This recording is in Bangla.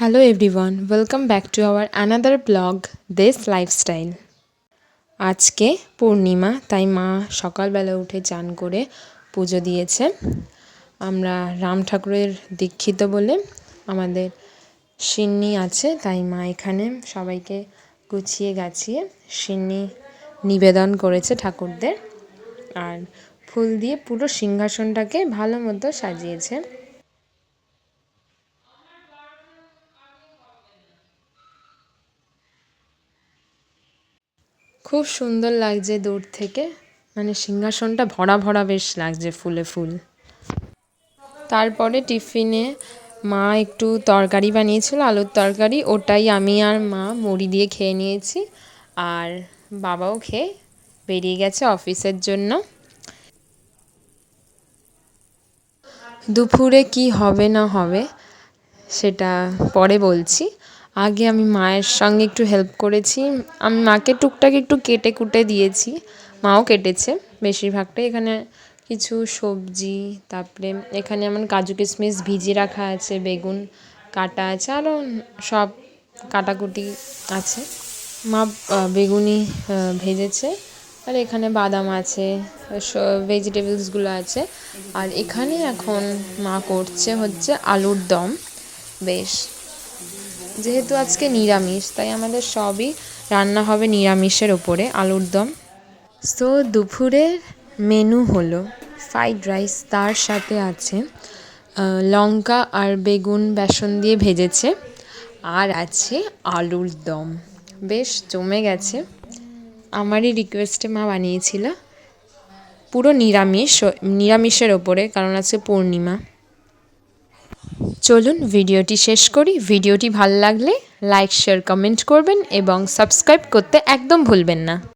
Hello everyone welcome back to our another blog This lifestyle আজকে পূর্ণিমা, তাই মা সকালবেলা উঠে চান করে পুজো দিয়েছে। আমরা রাম ঠাকুরের দীক্ষিত বলে আমাদের সিন্নি আছে, তাই মা এখানে সবাইকে গুছিয়ে গাছিয়ে সিন্নি নিবেদন করেছে ঠাকুরদের। আর ফুল দিয়ে পুরো সিংহাসনটাকে ভালো মতো সাজিয়েছে। খুব সুন্দর লাগছে দূর থেকে। মানে সিংহাসনটা ভরা ভরা বেশ লাগছে ফুলে ফুল। তারপরে টিফিনে মা একটু তরকারি বানিয়েছিল, আলুর তরকারি। ওটাই আমি আর মা মুড়ি দিয়ে খেয়ে নিয়েছি। আর বাবাও খেয়ে বেরিয়ে গেছে অফিসের জন্য। দুপুরে কি হবে না হবে সেটা পরে বলছি। আগে আমি মায়ের সঙ্গে একটু হেল্প করেছি। আমি মাকে টুকটাক একটু কেটে কুটে দিয়েছি। মাও কেটেছে বেশিরভাগটাই। এখানে কিছু সবজি, তারপরে এখানে আমার কাজু কিশমিশ ভিজিয়ে রাখা আছে, বেগুন কাটা আছে, আরও সব কাটাকুটি আছে। মা বেগুনি ভেজেছে। আর এখানে বাদাম আছে ভেজিটেবলসগুলো আছে। আর এখানে এখন মা করছে হচ্ছে আলুর দম। বেশ। যেহেতু আজকে নিরামিষ, তাই আমাদের সবই রান্না হবে নিরামিষের ওপরে, আলুর দম। সো দুপুরের মেনু হলো ফ্রাইড রাইস তার সাথে আছে লঙ্কা আর বেগুন, বেসন দিয়ে ভেজেছে, আর আছে আলুর দম। বেশ, জমে গেছে। আমারই রিকোয়েস্টে মা বানিয়েছিল। পুরো নিরামিষ, নিরামিষের ওপরে, কারণ আছে পূর্ণিমা। চলুন ভিডিওটি শেষ করি। ভিডিওটি ভালো লাগলে লাইক, শেয়ার, কমেন্ট করবেন এবং সাবস্ক্রাইব করতে একদম ভুলবেন না।